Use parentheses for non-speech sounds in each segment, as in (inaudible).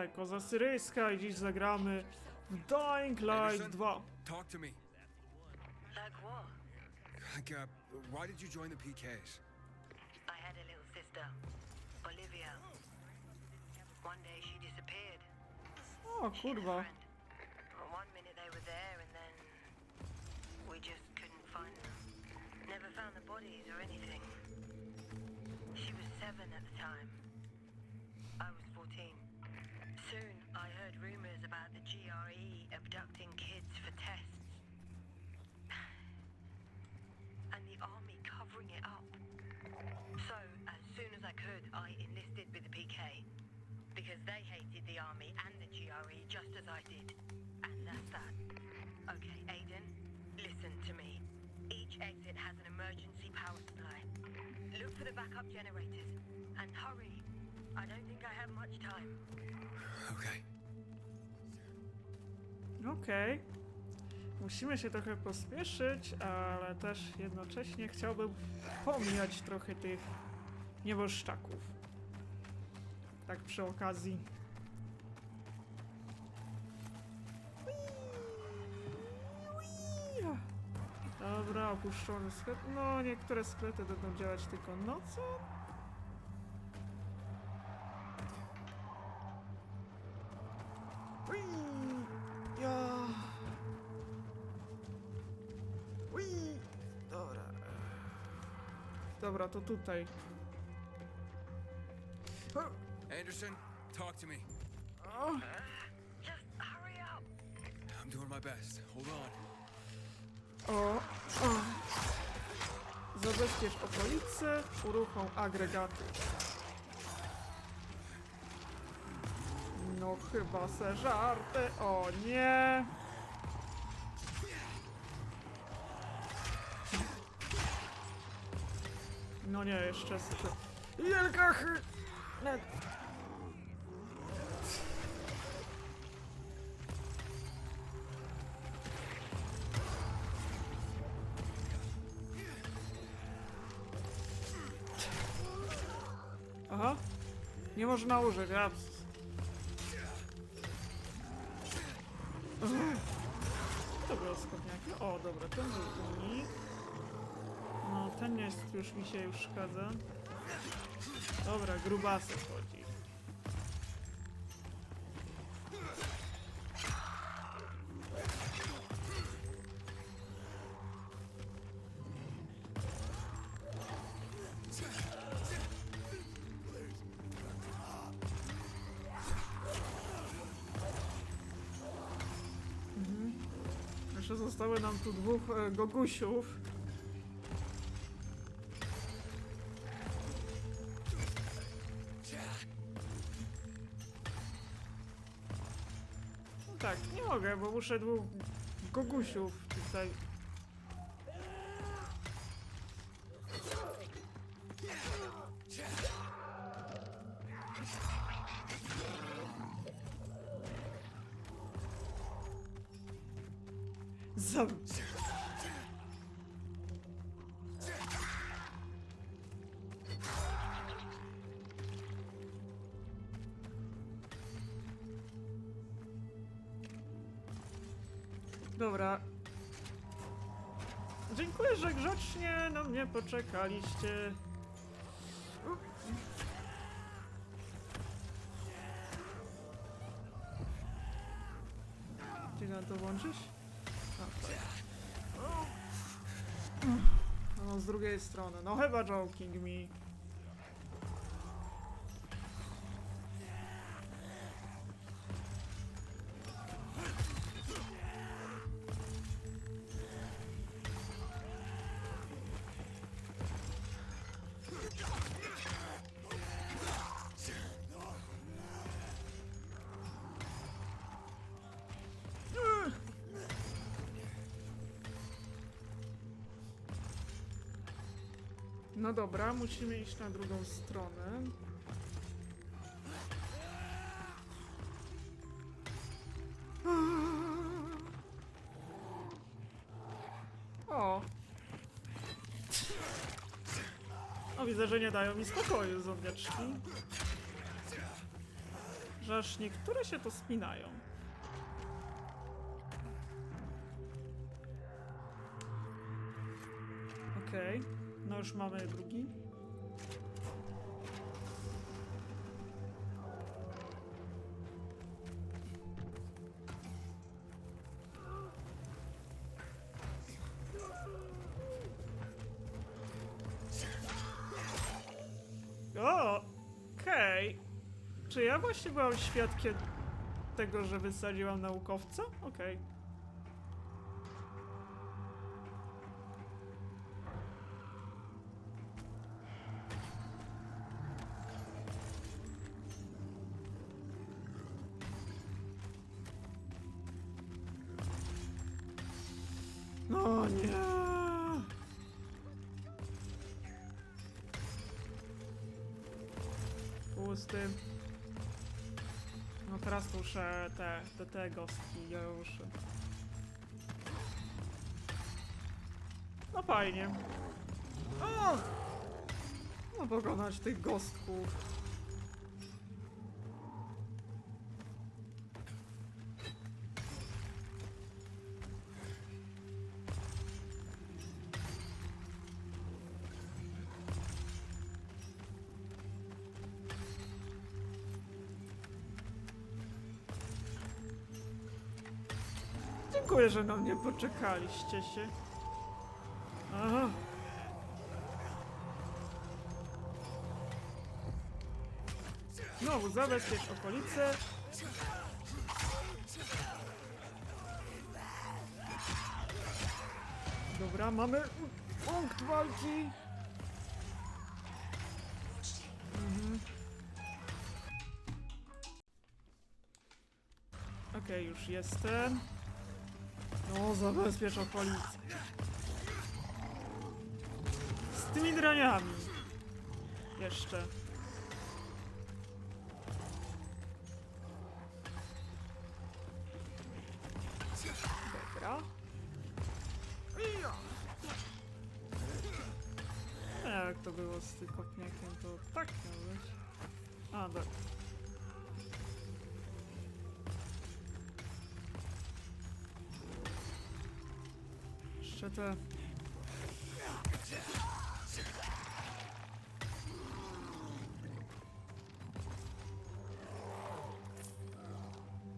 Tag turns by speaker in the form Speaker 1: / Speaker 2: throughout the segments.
Speaker 1: tutaj, koza syryjska i dziś zagramy w Dying Light
Speaker 2: Anderson?
Speaker 1: 2.
Speaker 2: Talk to me.
Speaker 3: Like what?
Speaker 2: Like, uh, why did you join the PKs?
Speaker 3: I had a little sister, Olivia. One day she disappeared.
Speaker 1: O kurwa.
Speaker 3: One minute they were there and then we just couldn't find them. Never found the bodies or anything. She was seven at the time. I was 14. Soon I heard rumors about the GRE abducting kids for tests. (sighs) And the army covering it up. So, as soon as I could, I enlisted with the PK. Because they hated the army and the GRE just as I did. And that's that. Okay, Aiden, listen to me. Each exit has an emergency power supply. Look for the backup generators. And hurry. I don't think I have much time.
Speaker 2: Okay.
Speaker 1: Okej. Musimy się trochę pospieszyć, ale też jednocześnie chciałbym pomijać trochę tych nieboszczaków. Tak przy okazji. Dobra, opuszczony sklep. No, niektóre sklepy będą działać tylko nocą. Dobra, to tutaj.
Speaker 2: Anderson, talk to me.
Speaker 3: Just hurry up.
Speaker 2: I'm doing my best. Hold on.
Speaker 1: o, o. Zabezpiecz okolice, uruchom agregaty. No chyba se żarty, o nie! No nie, jeszcze z Jelkachy! Net. Aha. Nie można użyć, ja... jest, już mi się już szkadza. Dobra, grubasy chodzi. Jeszcze zostały nam tu dwóch e, gogusiów. Bo muszę dwóch gogusiów tutaj. Za... poczekaliście. Ty na to włączysz? A, tak. No, z drugiej strony. No chyba joking me. No dobra, musimy iść na drugą stronę. O! O, widzę, że nie dają mi spokoju, zomniaczki. że aż niektóre się to spinają. Już mamy drugi. Czy ja właśnie byłam świadkiem tego, że wysadziłam naukowca? Okej. No te, te, te gostki, ja muszę. No fajnie. O! No pokonać tych gostków. Że na mnie poczekaliście się. Aha. Znowu zabezpiecz okolice. Dobra, mamy punkt walki. Mhm. Okej, już jestem. No, zabezpiecz okolice. Z tymi draniami. Jeszcze. Dobra. A jak to było z tym kopniakiem, to tak miał być. A, dobra. Jeszcze te...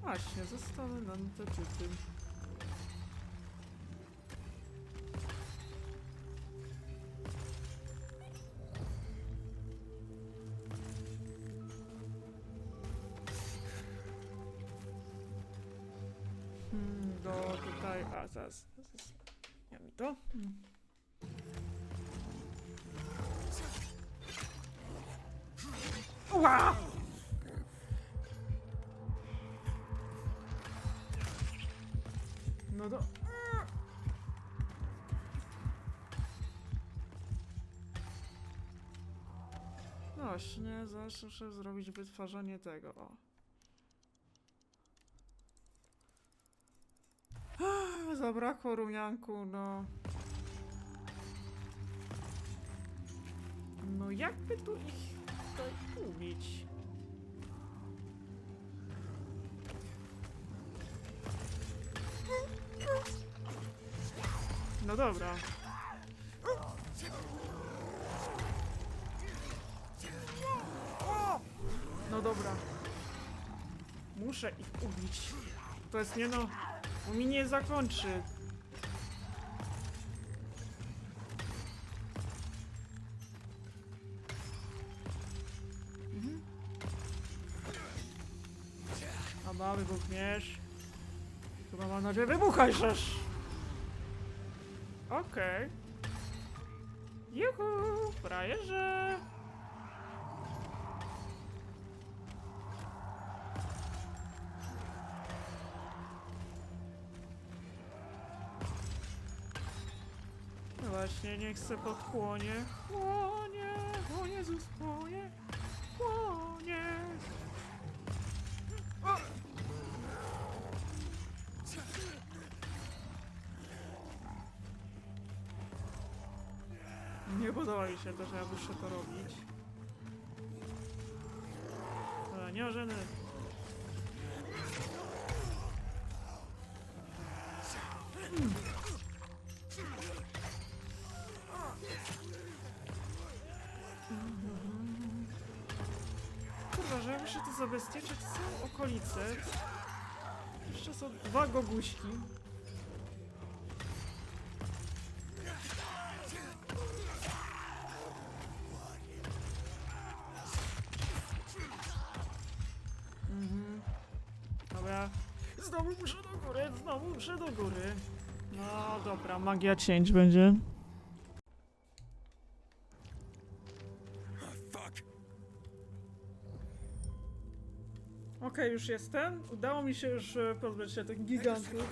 Speaker 1: Właśnie, zostały nam te typy. Hmm, do tutaj... A, zaraz. zaraz. Ja mi to? Ła! No do... Właśnie, zaraz muszę zrobić wytwarzanie tego, o. Zabrakło rumianku, no. No jakby tu ich tutaj ubić? No dobra. No dobra. Muszę ich ubić. To jest nie no... On mi nie zakończy. Mhm. A ma wybuchniesz. Chyba mam nadzieję, wybuchaj żeż! Okej. Juhu, frajerze! No właśnie, niech se podchłonie. Chłonie, o Jezus, chłonie, chłonie. Nie podoba mi się to, że ja muszę to robić. Dobra, nie ożeny. Mm. Zabezpieczyć całą okolicę. Jeszcze są dwa goguśki. Mhm. Znowu muszę do góry, znowu muszę do góry. No dobra, magia cięć będzie. Okej, już jestem. Udało mi się już e, pozbyć się tych gigantów.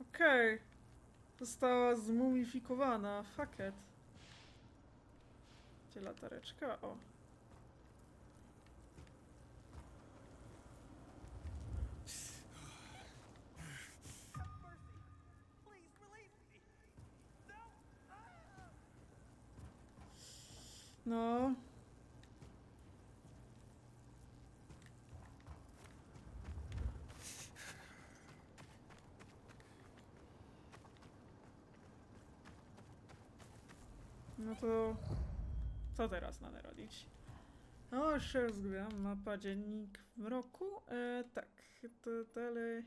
Speaker 1: Okej. Została zmumifikowana. Fuck it. Gdzie latareczka? O. No. No to co teraz mamy robić? O, jeszcze raz. Mapa dziennik w roku. E, tak, to dalej.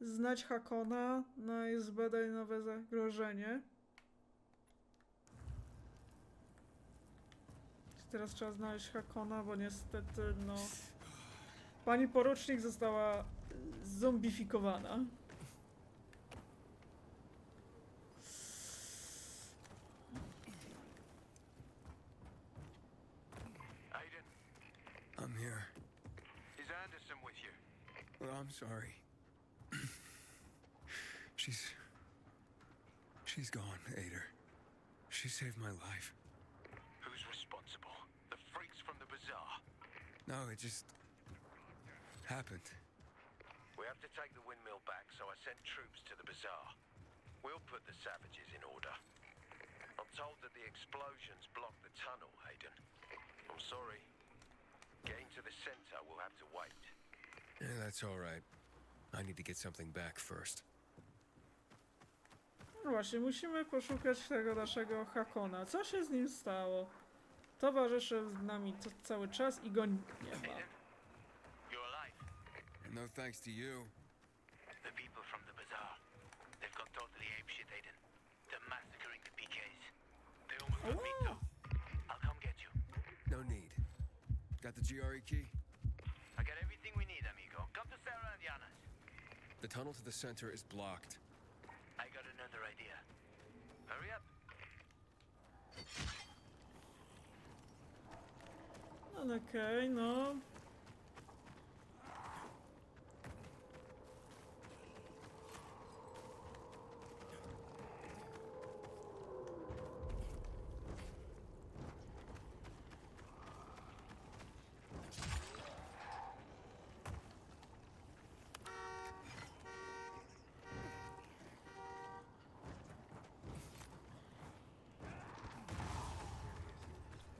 Speaker 1: Znać Hakona, no i zbadaj nowe zagrożenie. Teraz trzeba znaleźć Hakona, bo niestety, no... Pani porucznik została zombifikowana.
Speaker 4: Aiden,
Speaker 2: I'm here.
Speaker 4: is Anderson with you?
Speaker 2: Well, I'm sorry. she's. She's gone, Ader. She saved my life. No, it just. happened.
Speaker 4: We have to take the windmill back, so I sent troops to the bazaar. We'll put the savages in order. I'm told that the explosions blocked the tunnel, Hayden. I'm sorry. Getting to the center will have to wait.
Speaker 2: Yeah, that's alright. I need to get something back first.
Speaker 1: No właśnie, musimy poszukać tego naszego Hakona. Co się z nim stało? Towarzyszy z nami co, cały czas i go nie ma.
Speaker 4: Aiden, you're alive.
Speaker 2: No thanks to you.
Speaker 4: The people from the bazaar. They've gone totally apeshit, Aiden. They're massacring the PKs. They almost got me too. I'll come get you.
Speaker 2: No need. Got the GRE key?
Speaker 4: I got everything we need, amigo. Come to Sarah and Yana's.
Speaker 2: The tunnel to the center is blocked.
Speaker 4: I got another idea. Hurry up.
Speaker 1: No okej, no.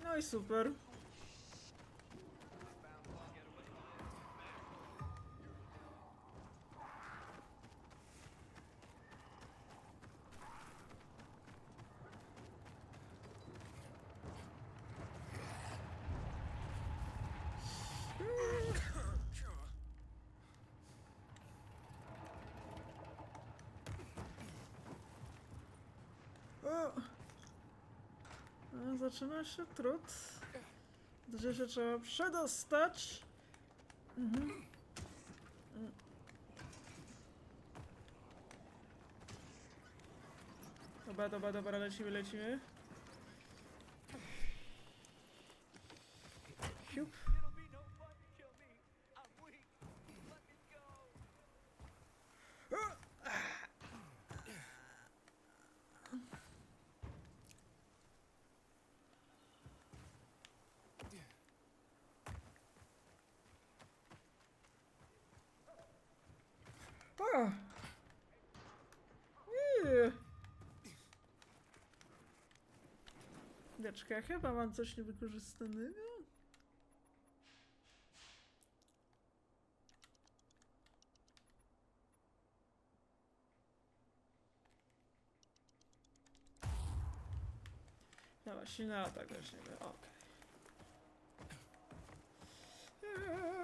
Speaker 1: No i super. O! No, zaczyna się trud. Gdzie się trzeba przedostać. Mhm. Dobra, dobra, dobra, lecimy, lecimy. Ja chyba mam coś niewykorzystanego. Dobra, silny atak weźmiemy, okej. Eee.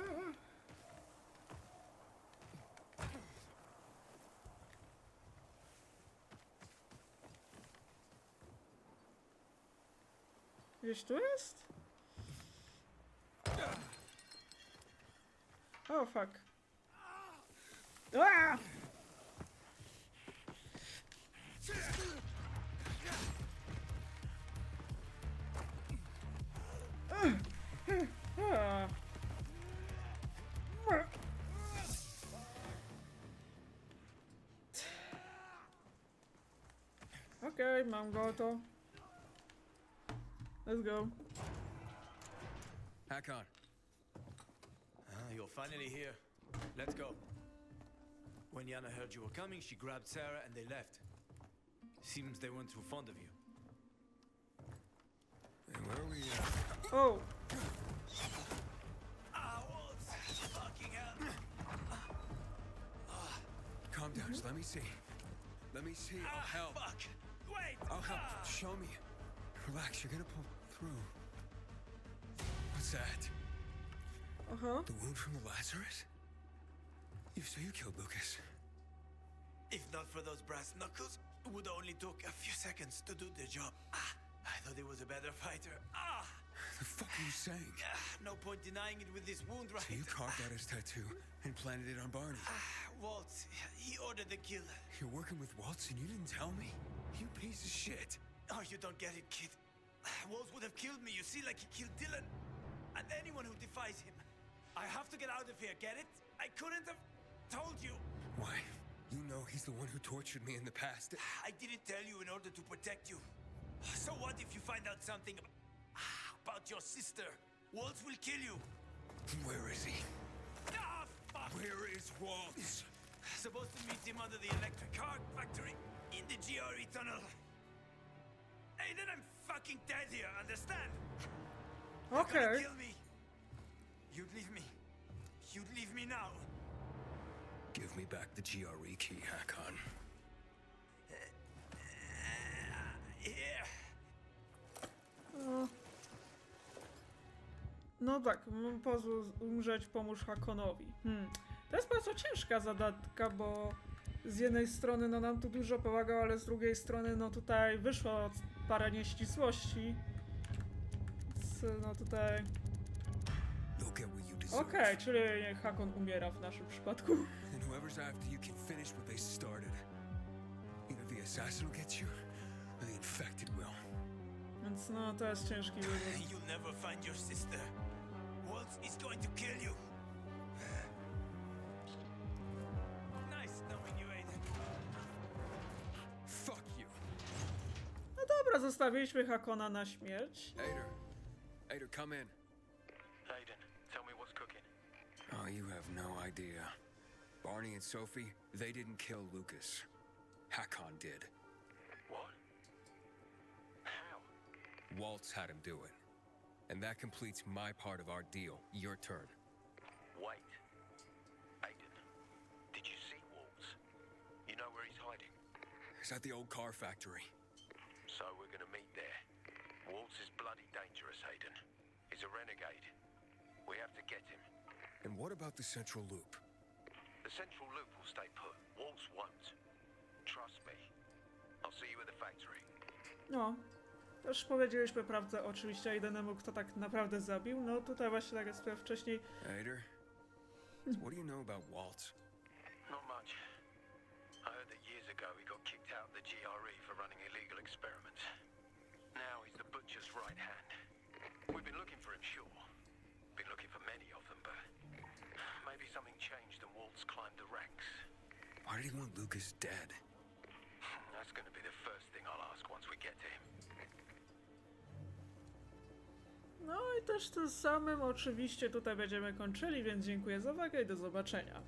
Speaker 1: Gdzieś tu jest? O, oh, fuck. Aaa! Aaa. Okej, mam go to. Let's go.
Speaker 2: Hakon,
Speaker 5: Ah, you're finally here. Let's go. When Yana heard you were coming, she grabbed Sarah and they left. Seems they weren't too fond of you.
Speaker 2: and where are we? Uh,
Speaker 1: Oh,
Speaker 5: Ah, wolves! Fucking hell!
Speaker 2: calm down. Just let me see. Let me see. I'll
Speaker 5: Ah,
Speaker 2: help.
Speaker 5: fuck! Wait!
Speaker 2: I'll help.
Speaker 5: Ah!
Speaker 2: Show me. Relax. You're gonna pull through. What's that?
Speaker 1: uh huh.
Speaker 2: The wound from the Lazarus? You so you killed Lucas?
Speaker 5: If not for those brass knuckles, it would only took a few seconds to do the job. Ah, I thought he was a better fighter. Ah,
Speaker 2: The fuck are you saying?
Speaker 5: ah, no point denying it with this wound, right?
Speaker 2: So you carved out his tattoo and planted it on Barney.
Speaker 5: Ah, Waltz, he ordered the kill.
Speaker 2: You're working with Waltz and you didn't tell me? You piece of shit.
Speaker 5: Oh, you don't get it, kid. (sighs) Waltz would have killed me, you see, like he killed Dylan. And anyone who defies him. I have to get out of here, get it? I couldn't have told you.
Speaker 2: Why? You know he's the one who tortured me in the past. (sighs)
Speaker 5: I didn't tell you in order to protect you. So what if you find out something ab- (sighs) about your sister? Waltz will kill you.
Speaker 2: Where is he?
Speaker 5: Ah, fuck!
Speaker 2: Where is Waltz?
Speaker 5: Supposed to meet him under the electric car factory in the GRE tunnel. Hey, then I'm fucking dead here, understand? You're gonna
Speaker 1: Okay.
Speaker 5: kill me. You'd leave me. You'd leave me now.
Speaker 2: Give me back the GRE key, Hakon.
Speaker 5: Here.
Speaker 1: No. No tak, m- pozwól umrzeć, pomóż Hakonowi. Hmm. To jest bardzo ciężka zadatka, bo z jednej strony no nam tu dużo pomagał, ale z drugiej strony no tutaj wyszło parę nieścisłości. Więc, no tutaj... Okej, czyli Hakon umiera w naszym przypadku. Więc no to jest ciężki wybór.
Speaker 5: You'll never find your sister. Waltz is going to kill you.
Speaker 1: Zostawiliśmy Hakona na śmierć.
Speaker 2: Ader. Ader, come in.
Speaker 4: Aiden, tell me what's cooking.
Speaker 2: Oh, you have no idea. Barney and Sophie, they didn't kill Lucas. Hakon did.
Speaker 4: What? How?
Speaker 2: Waltz had him do it. And that completes my part of our deal. Your turn.
Speaker 4: Wait. Aiden, did you see Waltz? You know where he's hiding?
Speaker 2: He's at the old car factory.
Speaker 4: So we're gonna meet there. Waltz is bloody dangerous, Hayden. He's a renegade. We have to get him.
Speaker 2: And what about the central loop?
Speaker 4: The central loop will stay put. Waltz won't. Trust me. I'll see you at the factory.
Speaker 1: No. Też powiedzieliśmy prawdę oczywiście Aidenemu, kto tak naprawdę zabił. No tutaj właśnie tak jak wspomniałem wcześniej,
Speaker 2: Ader, what do you know about
Speaker 4: Waltz? Climbed the ranks.
Speaker 2: Why did he want Lucas dead?
Speaker 4: That's going to be the first thing I'll ask once we get to him.
Speaker 1: No i też tym samym oczywiście tutaj będziemy kończyli, więc dziękuję za uwagę i do zobaczenia.